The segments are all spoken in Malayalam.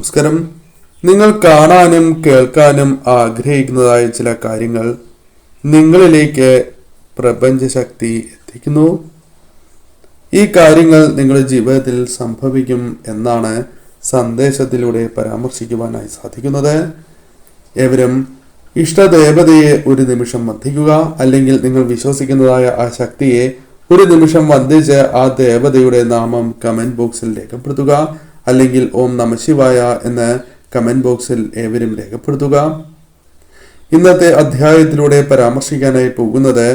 നമസ്കാരം. നിങ്ങൾ കാണാനും കേൾക്കാനും ആഗ്രഹിക്കുന്നതായ ചില കാര്യങ്ങൾ നിങ്ങളിലേക്ക് പ്രപഞ്ചശക്തി എത്തിക്കുന്നു. ഈ കാര്യങ്ങൾ നിങ്ങളുടെ ജീവിതത്തിൽ സംഭവിക്കും എന്നാണ് സന്ദേശത്തിലൂടെ പരാമർശിക്കുവാനായി സാധിക്കുന്നത്. ഏവരും ഇഷ്ടദേവതയെ ഒരു നിമിഷം വന്ദിക്കുക അല്ലെങ്കിൽ നിങ്ങൾ വിശ്വസിക്കുന്നതായ ആ ശക്തിയെ ഒരു നിമിഷം വന്ദിച്ച് ആ ദേവതയുടെ നാമം കമന്റ് ബോക്സിൽ രേഖപ്പെടുത്തുക. അല്ലെങ്കിൽ ഓം നമ ശിവായ എന്ന് കമന്റ് ബോക്സിൽ ഏവരും രേഖപ്പെടുത്തുക. ഇന്നത്തെ അധ്യായത്തിലൂടെ പരാമർശിക്കാനായി പോകുന്നത്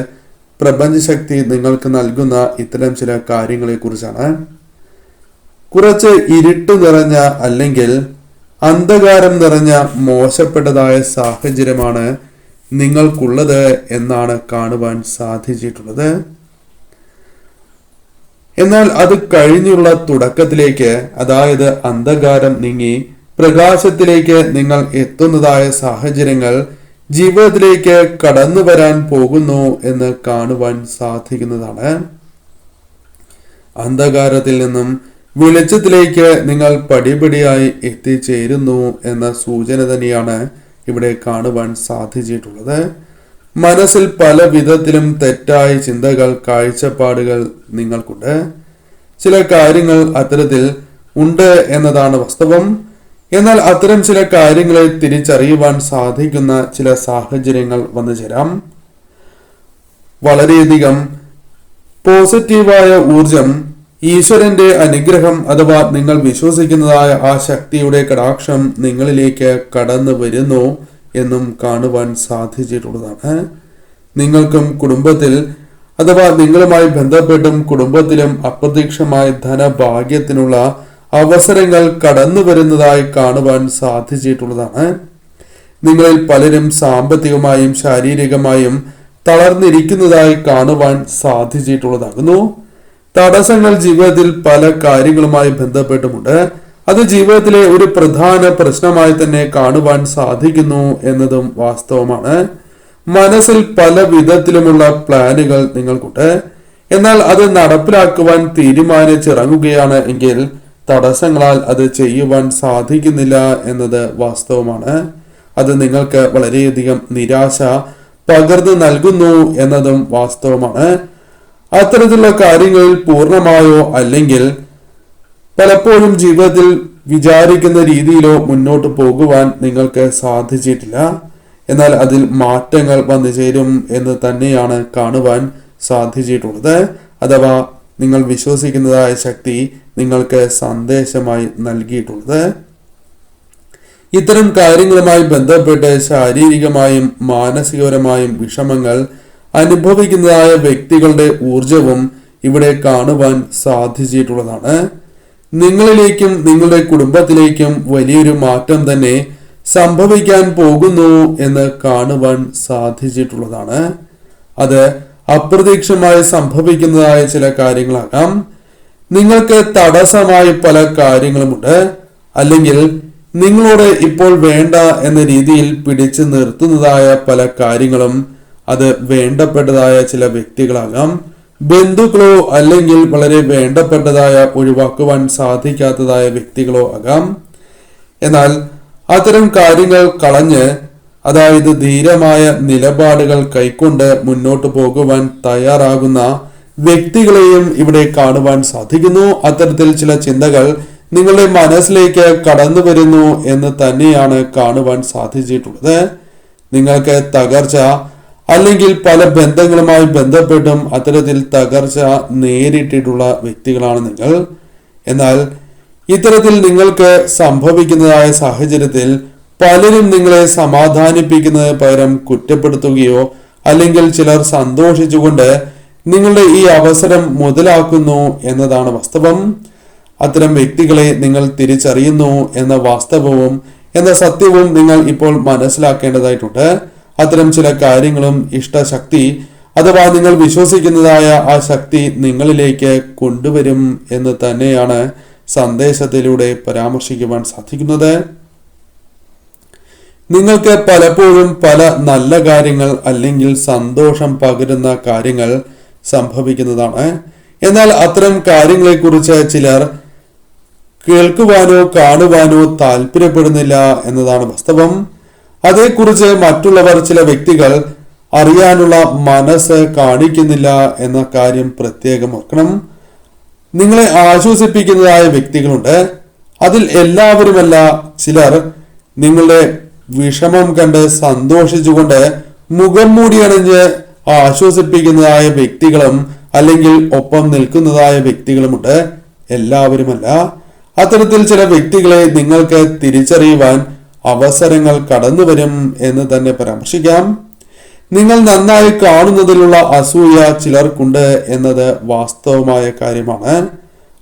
പ്രപഞ്ചശക്തി നിങ്ങൾക്ക് നൽകുന്ന ഇത്തരം ചില കാര്യങ്ങളെ കുറിച്ചാണ് കുറച്ച് ഇരുട്ട് നിറഞ്ഞ അല്ലെങ്കിൽ അന്ധകാരം നിറഞ്ഞ മോശപ്പെട്ടതായ സാഹചര്യമാണ് നിങ്ങൾക്കുള്ളത് എന്നാണ് കാണുവാൻ സാധിച്ചിട്ടുള്ളത്. എന്നാൽ അത് കഴിഞ്ഞുള്ള തുടക്കത്തിലേക്ക് അതായത് അന്ധകാരം നീങ്ങി പ്രകാശത്തിലേക്ക് നിങ്ങൾ എത്തുന്നതായ സാഹചര്യങ്ങൾ ജീവിതത്തിലേക്ക് കടന്നു വരാൻ പോകുന്നു എന്ന് കാണുവാൻ സാധിക്കുന്നതാണ്. അന്ധകാരത്തിൽ നിന്നും വെളിച്ചത്തിലേക്ക് നിങ്ങൾ പടിപടിയായി എത്തിച്ചേരുന്നു എന്ന സൂചന തന്നെയാണ് ഇവിടെ കാണുവാൻ സാധിച്ചിട്ടുള്ളത്. മനസ്സിൽ പല വിധത്തിലും തെറ്റായ ചിന്തകൾ കാഴ്ചപ്പാടുകൾ നിങ്ങൾക്കുണ്ട്. ചില കാര്യങ്ങൾ അത്തരത്തിൽ ഉണ്ട് എന്നതാണ് വാസ്തവം. എന്നാൽ അത്തരം ചില കാര്യങ്ങളെ തിരിച്ചറിയുവാൻ സാധിക്കുന്ന ചില സാഹചര്യങ്ങൾ വന്നു ചേരാം. വളരെയധികം പോസിറ്റീവായ ഊർജം ഈശ്വരന്റെ അനുഗ്രഹം അഥവാ നിങ്ങൾ വിശ്വസിക്കുന്നതായ ആ ശക്തിയുടെ കടാക്ഷം നിങ്ങളിലേക്ക് കടന്നു വരുന്നു. എന്നും കാണുവാൻ സാധിച്ചിട്ടുള്ളതാണ്. നിങ്ങൾക്കും കുടുംബത്തിൽ അഥവാ നിങ്ങളുമായി ബന്ധപ്പെട്ടും കുടുംബത്തിലും അപ്രതീക്ഷമായ ധനഭാഗ്യത്തിനുള്ള അവസരങ്ങൾ കടന്നു വരുന്നതായി കാണുവാൻ സാധിച്ചിട്ടുള്ളതാണ്. നിങ്ങളിൽ പലരും സാമ്പത്തികമായും ശാരീരികമായും തളർന്നിരിക്കുന്നതായി കാണുവാൻ സാധിച്ചിട്ടുള്ളതാകുന്നു. തടസ്സങ്ങൾ ജീവിതത്തിൽ പല കാര്യങ്ങളുമായി ബന്ധപ്പെട്ടുമുണ്ട്. അത് ജീവിതത്തിലെ ഒരു പ്രധാന പ്രശ്നമായി തന്നെ കാണുവാൻ സാധിക്കുന്നു എന്നതും വാസ്തവമാണ്. മനസ്സിൽ പല വിധത്തിലുമുള്ള പ്ലാനുകൾ നിങ്ങൾക്കുണ്ട്. എന്നാൽ അത് നടപ്പിലാക്കുവാൻ തീരുമാനിച്ചിറങ്ങുകയാണ് എങ്കിൽ തടസ്സങ്ങളാൽ അത് ചെയ്യുവാൻ സാധിക്കുന്നില്ല എന്നത് വാസ്തവമാണ്. അത് നിങ്ങൾക്ക് വളരെയധികം നിരാശ പകർന്നു നൽകുന്നു എന്നതും വാസ്തവമാണ്. അത്തരത്തിലുള്ള കാര്യങ്ങളിൽ പൂർണമായോ അല്ലെങ്കിൽ പലപ്പോഴും ജീവിതത്തിൽ വിചാരിക്കുന്ന രീതിയിലോ മുന്നോട്ട് പോകുവാൻ നിങ്ങൾക്ക് സാധിച്ചിട്ടില്ല. എന്നാൽ അതിൽ മാറ്റങ്ങൾ വന്നു ചേരും എന്ന് തന്നെയാണ് കാണുവാൻ സാധിച്ചിട്ടുള്ളത്. അഥവാ നിങ്ങൾ വിശ്വസിക്കുന്നതായ ശക്തി നിങ്ങൾക്ക് സന്ദേശമായി നൽകിയിട്ടുള്ളത്. ഇത്തരം കാര്യങ്ങളുമായി ബന്ധപ്പെട്ട് ശാരീരികമായും മാനസികപരമായും വിഷമങ്ങൾ അനുഭവിക്കുന്നതായ വ്യക്തികളുടെ ഊർജവും ഇവിടെ കാണുവാൻ സാധിച്ചിട്ടുള്ളതാണ്. നിങ്ങളിലേക്കും നിങ്ങളുടെ കുടുംബത്തിലേക്കും വലിയൊരു മാറ്റം തന്നെ സംഭവിക്കാൻ പോകുന്നു എന്ന് കാണുവാൻ സാധിച്ചിട്ടുള്ളതാണ്. അത് അപ്രതീക്ഷമായി സംഭവിക്കുന്നതായ ചില കാര്യങ്ങളാകാം. നിങ്ങൾക്ക് തടസ്സമായ പല കാര്യങ്ങളുമുണ്ട്. അല്ലെങ്കിൽ നിങ്ങളോട് ഇപ്പോൾ വേണ്ട എന്ന രീതിയിൽ പിടിച്ചു നിർത്തുന്നതായ പല കാര്യങ്ങളും അത് വേണ്ടപ്പെട്ടതായ ചില വ്യക്തികളാകാം. ബന്ധുക്കളോ അല്ലെങ്കിൽ വളരെ വേണ്ടപ്പെട്ടതായ ഒഴിവാക്കുവാൻ സാധിക്കാത്തതായ വ്യക്തികളോ ആകാം. എന്നാൽ അത്തരം കാര്യങ്ങൾ കളഞ്ഞ് അതായത് ധീരമായ നിലപാടുകൾ കൈക്കൊണ്ട് മുന്നോട്ട് പോകുവാൻ തയ്യാറാകുന്ന വ്യക്തികളെയും ഇവിടെ കാണുവാൻ സാധിക്കുന്നു. അത്തരത്തിൽ ചില ചിന്തകൾ നിങ്ങളുടെ മനസ്സിലേക്ക് കടന്നു വരുന്നു എന്ന് തന്നെയാണ് കാണുവാൻ സാധിച്ചിട്ടുള്ളത്. നിങ്ങൾക്ക് തകർച്ച അല്ലെങ്കിൽ പല ബന്ധങ്ങളുമായി ബന്ധപ്പെട്ടും അത്തരത്തിൽ തകർച്ച നേരിട്ടിട്ടുള്ള വ്യക്തികളാണ് നിങ്ങൾ. എന്നാൽ ഇത്തരത്തിൽ നിങ്ങൾക്ക് സംഭവിക്കുന്നതായ സാഹചര്യത്തിൽ പലരും നിങ്ങളെ സമാധാനിപ്പിക്കുന്നത് പകരം കുറ്റപ്പെടുത്തുകയോ അല്ലെങ്കിൽ ചിലർ സന്തോഷിച്ചുകൊണ്ട് നിങ്ങളുടെ ഈ അവസരം മുതലാക്കുന്നു എന്നതാണ് വാസ്തവം. അത്തരം വ്യക്തികളെ നിങ്ങൾ തിരിച്ചറിയുന്നു എന്ന വാസ്തവവും എന്ന സത്യവും നിങ്ങൾ ഇപ്പോൾ മനസ്സിലാക്കേണ്ടതായിട്ടുണ്ട്. അത്തരം ചില കാര്യങ്ങളും ഇഷ്ടശക്തി അഥവാ നിങ്ങൾ വിശ്വസിക്കുന്നതായ ആ ശക്തി നിങ്ങളിലേക്ക് കൊണ്ടുവരും എന്ന് തന്നെയാണ് സന്ദേശത്തിലൂടെ പരാമർശിക്കുവാൻ സാധിക്കുന്നത്. നിങ്ങൾക്ക് പലപ്പോഴും പല നല്ല കാര്യങ്ങൾ അല്ലെങ്കിൽ സന്തോഷം പകരുന്ന കാര്യങ്ങൾ സംഭവിക്കുന്നതാണ്. എന്നാൽ അത്തരം കാര്യങ്ങളെക്കുറിച്ച് ചിലർ കേൾക്കുവാനോ കാണുവാനോ താല്പര്യപ്പെടുന്നില്ല എന്നതാണ് വാസ്തവം. അതേക്കുറിച്ച് മറ്റുള്ളവർ ചില വ്യക്തികൾ അറിയാനുള്ള മനസ്സ് കാണിക്കുന്നില്ല എന്ന കാര്യം പ്രത്യേകം ഓർക്കണം നിങ്ങളെ ആശ്വസിപ്പിക്കുന്നതായ വ്യക്തികളുണ്ട്. അതിൽ എല്ലാവരുമല്ല ചിലർ. നിങ്ങളുടെ വിഷമം കണ്ട് സന്തോഷിച്ചുകൊണ്ട് മുഖം മൂടിയണിഞ്ഞ് ആശ്വസിപ്പിക്കുന്നതായ വ്യക്തികളും അല്ലെങ്കിൽ ഒപ്പം നിൽക്കുന്നതായ വ്യക്തികളുമുണ്ട്. എല്ലാവരുമല്ല. അത്തരത്തിൽ ചില വ്യക്തികളെ നിങ്ങൾക്ക് തിരിച്ചറിയുവാൻ അവസരങ്ങൾ കടന്നു വരും എന്ന് തന്നെ പരാമർശിക്കാം. നിങ്ങൾ നന്നായി കാണുന്നതിലുള്ള അസൂയ ചിലർക്കുണ്ട് എന്നത് വാസ്തവമായ കാര്യമാണ്.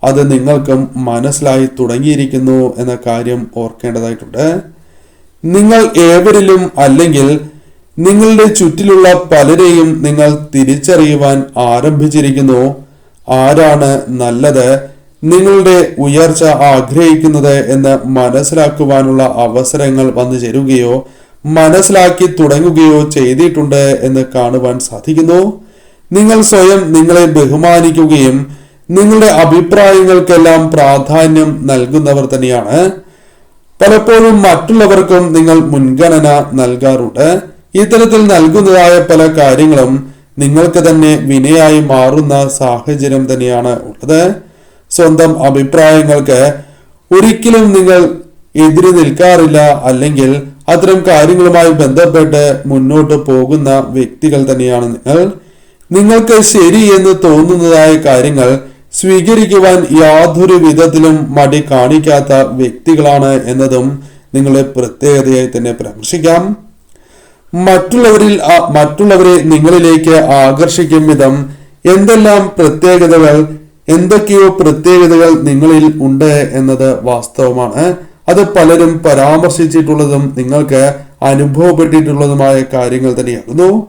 അത് നിങ്ങൾക്കും മനസ്സിലായി തുടങ്ങിയിരിക്കുന്നു എന്ന കാര്യം ഓർക്കേണ്ടതായിട്ടുണ്ട്. നിങ്ങൾ ഏവരിലും അല്ലെങ്കിൽ നിങ്ങളുടെ ചുറ്റിലുള്ള പലരെയും നിങ്ങൾ തിരിച്ചറിയുവാൻ ആരംഭിച്ചിരിക്കുന്നു. ആരാണ് നല്ലത്? നിങ്ങളുടെ ഉയർച്ച ആഗ്രഹിക്കുന്നത് എന്ന് മനസ്സിലാക്കുവാനുള്ള അവസരങ്ങൾ വന്നു ചേരുകയോ മനസ്സിലാക്കി തുടങ്ങുകയോ ചെയ്തിട്ടുണ്ട് എന്ന് കാണുവാൻ സാധിക്കുന്നു. നിങ്ങൾ സ്വയം നിങ്ങളെ ബഹുമാനിക്കുകയും നിങ്ങളുടെ അഭിപ്രായങ്ങൾക്കെല്ലാം പ്രാധാന്യം നൽകുന്നവർ തന്നെയാണ്. പലപ്പോഴും മറ്റുള്ളവർക്കും നിങ്ങൾ മുൻഗണന നൽകാറുണ്ട്. ഇത്തരത്തിൽ നൽകുന്നതായ പല കാര്യങ്ങളും നിങ്ങൾക്ക് തന്നെ വിനയായി മാറുന്ന സാഹചര്യം തന്നെയാണ് ഉള്ളത്. സ്വന്തം അഭിപ്രായങ്ങൾക്ക് ഒരിക്കലും നിങ്ങൾ എതിര് നിൽക്കാറില്ല. അല്ലെങ്കിൽ അത്തരം കാര്യങ്ങളുമായി ബന്ധപ്പെട്ട് മുന്നോട്ട് പോകുന്ന വ്യക്തികൾ തന്നെയാണ് നിങ്ങൾ. നിങ്ങൾക്ക് ശരി എന്ന് തോന്നുന്നതായ കാര്യങ്ങൾ സ്വീകരിക്കുവാൻ യാതൊരു വിധത്തിലും മടി കാണിക്കാത്ത വ്യക്തികളാണ് എന്നതും നിങ്ങളെ പ്രത്യേകതയായി തന്നെ പരാമർശിക്കാം. മറ്റുള്ളവരിൽ മറ്റുള്ളവരെ നിങ്ങളിലേക്ക് ആകർഷിക്കും വിധം എന്തെല്ലാം പ്രത്യേകതകൾ എന്തൊക്കെയോ പ്രത്യേകതകൾ നിങ്ങളിൽ ഉണ്ട് എന്നത് വാസ്തവമാണ്. അത് പലരും പരാമർശിച്ചിട്ടുള്ളതും നിങ്ങൾക്ക് അനുഭവപ്പെട്ടിട്ടുള്ളതുമായ കാര്യങ്ങൾ തന്നെയാകുന്നു.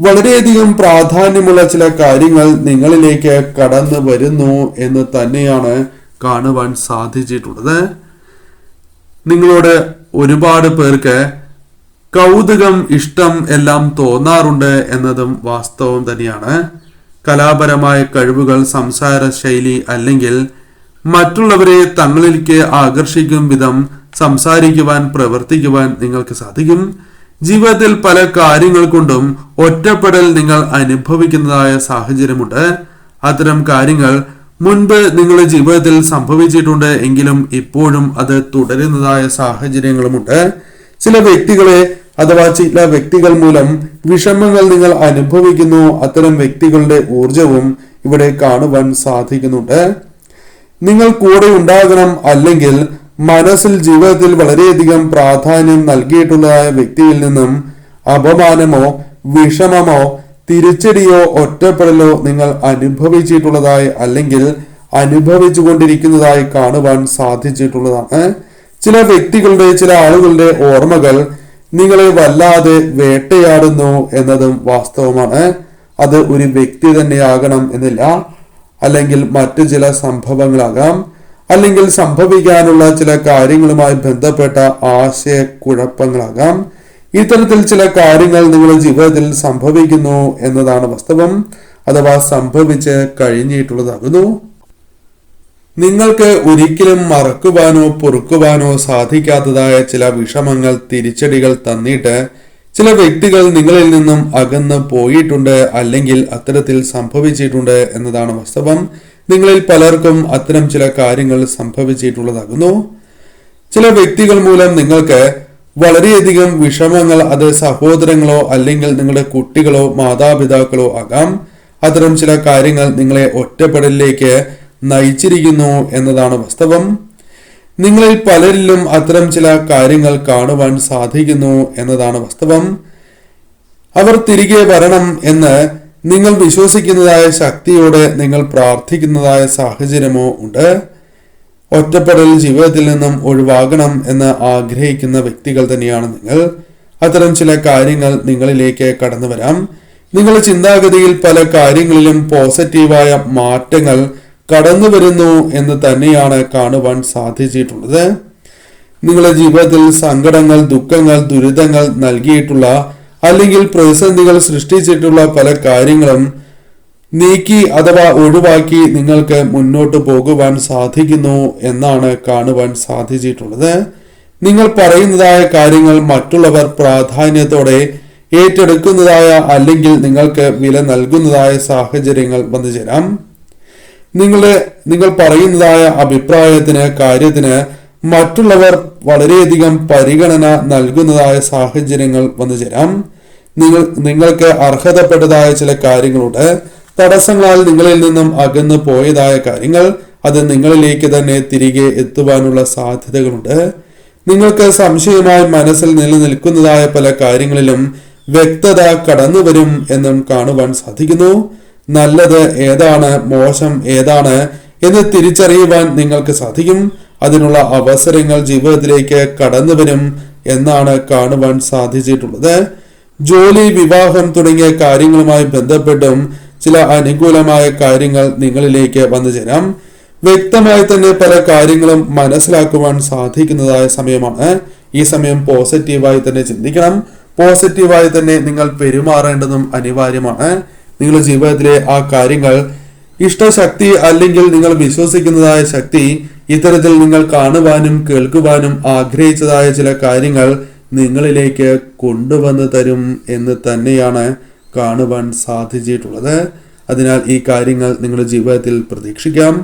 വളരെയധികം പ്രാധാന്യമുള്ള ചില കാര്യങ്ങൾ നിങ്ങളിലേക്ക് കടന്നു വരുന്നു എന്ന് തന്നെയാണ് കാണുവാൻ സാധിച്ചിട്ടുള്ളത്. നിങ്ങളോട് ഒരുപാട് പേർക്ക് കൗതുകം ഇഷ്ടം എല്ലാം തോന്നാറുണ്ട് എന്നതും വാസ്തവം തന്നെയാണ്. കലാപരമായ കഴിവുകൾ സംസാര ശൈലി അല്ലെങ്കിൽ മറ്റുള്ളവരെ തങ്ങളിലേക്ക് ആകർഷിക്കും വിധം സംസാരിക്കുവാൻ പ്രവർത്തിക്കുവാൻ നിങ്ങൾക്ക് സാധിക്കും. ജീവിതത്തിൽ പല കാര്യങ്ങൾ കൊണ്ടും ഒറ്റപ്പെടൽ നിങ്ങൾ അനുഭവിക്കുന്നതായ സാഹചര്യമുണ്ട്. അത്തരം കാര്യങ്ങൾ മുൻപ് നിങ്ങളുടെ ജീവിതത്തിൽ സംഭവിച്ചിട്ടുണ്ട് എങ്കിലും ഇപ്പോഴും അത് തുടരുന്നതായ സാഹചര്യങ്ങളുമുണ്ട്. ചില വ്യക്തികളെ അഥവാ ചില വ്യക്തികൾ മൂലം വിഷമങ്ങൾ നിങ്ങൾ അനുഭവിക്കുന്നു അത്തരം വ്യക്തികളുടെ ഊർജവും ഇവിടെ കാണുവാൻ സാധിക്കുന്നുണ്ട്. നിങ്ങൾ കൂടെ ഉണ്ടാകണം അല്ലെങ്കിൽ മനസ്സിൽ ജീവിതത്തിൽ വളരെയധികം പ്രാധാന്യം നൽകിയിട്ടുള്ളതായ വ്യക്തിയിൽ നിന്നും അപമാനമോ വിഷമമോ തിരിച്ചടിയോ ഒറ്റപ്പെടലോ നിങ്ങൾ അനുഭവിച്ചിട്ടുള്ളതായി അല്ലെങ്കിൽ അനുഭവിച്ചു കൊണ്ടിരിക്കുന്നതായി കാണുവാൻ സാധിച്ചിട്ടുള്ളതാണ്. ചില വ്യക്തികളുടെ ചില ആളുകളുടെ ഓർമ്മകൾ നിങ്ങളെ വല്ലാതെ വേട്ടയാടുന്നു എന്നതും വാസ്തവമാണ്. അത് ഒരു വ്യക്തി തന്നെയാകണം എന്നില്ല. അല്ലെങ്കിൽ മറ്റു ചില സംഭവങ്ങളാകാം. അല്ലെങ്കിൽ സംഭവിക്കാനുള്ള ചില കാര്യങ്ങളുമായി ബന്ധപ്പെട്ട ആശയക്കുഴപ്പങ്ങളാകാം. ഇത്തരത്തിൽ ചില കാര്യങ്ങൾ നിങ്ങളുടെ ജീവിതത്തിൽ സംഭവിക്കുന്നു എന്നതാണ് വാസ്തവം. അഥവാ സംഭവിച്ച് കഴിഞ്ഞിട്ടുള്ളതാകുന്നു. നിങ്ങൾക്ക് ഒരിക്കലും മറക്കുവാനോ പൊറുക്കുവാനോ സാധിക്കാത്തതായ ചില വിഷമങ്ങൾ തിരിച്ചടികൾ തന്നിട്ട് ചില വ്യക്തികൾ നിങ്ങളിൽ നിന്നും അകന്ന് പോയിട്ടുണ്ട് അല്ലെങ്കിൽ അത്തരത്തിൽ സംഭവിച്ചിട്ടുണ്ട് എന്നതാണ് വാസ്തവം. നിങ്ങളിൽ പലർക്കും അത്തരം ചില കാര്യങ്ങൾ സംഭവിച്ചിട്ടുള്ളതാകുന്നു. ചില വ്യക്തികൾ മൂലം നിങ്ങൾക്ക് വളരെയധികം വിഷമങ്ങൾ അത് സഹോദരങ്ങളോ അല്ലെങ്കിൽ നിങ്ങളുടെ കുട്ടികളോ മാതാപിതാക്കളോ ആകാം. അത്തരം ചില കാര്യങ്ങൾ നിങ്ങളെ ഒറ്റപ്പെടലിലേക്ക് നയിച്ചിരിക്കുന്നു എന്നതാണ് വാസ്തവം. നിങ്ങളിൽ പലരിലും അത്തരം ചില കാര്യങ്ങൾ കാണുവാൻ സാധിക്കുന്നു എന്നതാണ് വാസ്തവം. അവർ തിരികെ വരണം എന്ന് നിങ്ങൾ വിശ്വസിക്കുന്നതായ ശക്തിയോടെ നിങ്ങൾ പ്രാർത്ഥിക്കുന്നതായ സാഹചര്യമോ ഉണ്ട്. ഒറ്റപ്പെടൽ ജീവിതത്തിൽ നിന്നും ഒഴിവാകണം എന്ന് ആഗ്രഹിക്കുന്ന വ്യക്തികൾ തന്നെയാണ് നിങ്ങൾ. അത്തരം ചില കാര്യങ്ങൾ നിങ്ങളിലേക്ക് കടന്നു വരാം നിങ്ങളുടെ ചിന്താഗതിയിൽ പല കാര്യങ്ങളിലും പോസിറ്റീവായ മാറ്റങ്ങൾ കടന്നു വരുന്നു എന്ന് തന്നെയാണ് കാണുവാൻ സാധിച്ചിട്ടുള്ളത്. നിങ്ങളുടെ ജീവിതത്തിൽ സങ്കടങ്ങൾ ദുഃഖങ്ങൾ ദുരിതങ്ങൾ നൽകിയിട്ടുള്ള അല്ലെങ്കിൽ പ്രതിസന്ധികൾ സൃഷ്ടിച്ചിട്ടുള്ള പല കാര്യങ്ങളും നീക്കി അഥവാ ഒഴിവാക്കി നിങ്ങൾക്ക് മുന്നോട്ട് പോകുവാൻ സാധിക്കുന്നു എന്നാണ് കാണുവാൻ സാധിച്ചിട്ടുള്ളത്. നിങ്ങൾ പറയുന്നതായ കാര്യങ്ങൾ മറ്റുള്ളവർ പ്രാധാന്യത്തോടെ ഏറ്റെടുക്കുന്നതായ അല്ലെങ്കിൽ നിങ്ങൾക്ക് വില നൽകുന്നതായ സാഹചര്യങ്ങൾ വന്നു ചേരാം നിങ്ങളുടെ നിങ്ങൾ പറയുന്നതായ അഭിപ്രായത്തിന് കാര്യത്തിന് മറ്റുള്ളവർ വളരെയധികം പരിഗണന നൽകുന്നതായ സാഹചര്യങ്ങൾ വന്നു ചേരാം. നിങ്ങൾ നിങ്ങൾക്ക് അർഹതപ്പെട്ടതായ ചില കാര്യങ്ങളുണ്ട്. തടസ്സങ്ങളാൽ നിങ്ങളിൽ നിന്നും അകന്നു പോയതായ കാര്യങ്ങൾ അത് നിങ്ങളിലേക്ക് തന്നെ തിരികെ എത്തുവാനുള്ള സാധ്യതകളുണ്ട്. നിങ്ങൾക്ക് സംശയമായി മനസ്സിൽ നിലനിൽക്കുന്നതായ പല കാര്യങ്ങളിലും വ്യക്തത കടന്നുവരും എന്നും കാണുവാൻ സാധിക്കുന്നു. നല്ലത് ഏതാണ് മോശം ഏതാണ് എന്ന് തിരിച്ചറിയുവാൻ നിങ്ങൾക്ക് സാധിക്കും. അതിനുള്ള അവസരങ്ങൾ ജീവിതത്തിലേക്ക് കടന്നു വരും എന്നാണ് കാണുവാൻ സാധിച്ചിട്ടുള്ളത്. ജോലി വിവാഹം തുടങ്ങിയ കാര്യങ്ങളുമായി ബന്ധപ്പെട്ടും ചില അനുകൂലമായ കാര്യങ്ങൾ നിങ്ങളിലേക്ക് വന്നു ചേരാം. വ്യക്തമായി തന്നെ പല കാര്യങ്ങളും മനസ്സിലാക്കുവാൻ സാധിക്കുന്നതായ സമയമാണ്. ഈ സമയം പോസിറ്റീവായി തന്നെ ചിന്തിക്കണം. പോസിറ്റീവായി തന്നെ നിങ്ങൾ പെരുമാറേണ്ടതും അനിവാര്യമാണ്. നിങ്ങളുടെ ജീവിതത്തിലെ ആ കാര്യങ്ങൾ ഇഷ്ടശക്തി അല്ലെങ്കിൽ നിങ്ങൾ വിശ്വസിക്കുന്നതായ ശക്തി ഇത്തരത്തിൽ നിങ്ങൾ കാണുവാനും കേൾക്കുവാനും ആഗ്രഹിച്ചതായ ചില കാര്യങ്ങൾ നിങ്ങളിലേക്ക് കൊണ്ടുവന്ന് തരും എന്ന് തന്നെയാണ് കാണുവാൻ സാധിച്ചിട്ടുള്ളത്. അതിനാൽ ഈ കാര്യങ്ങൾ നിങ്ങളുടെ ജീവിതത്തിൽ പ്രതീക്ഷിക്കാം.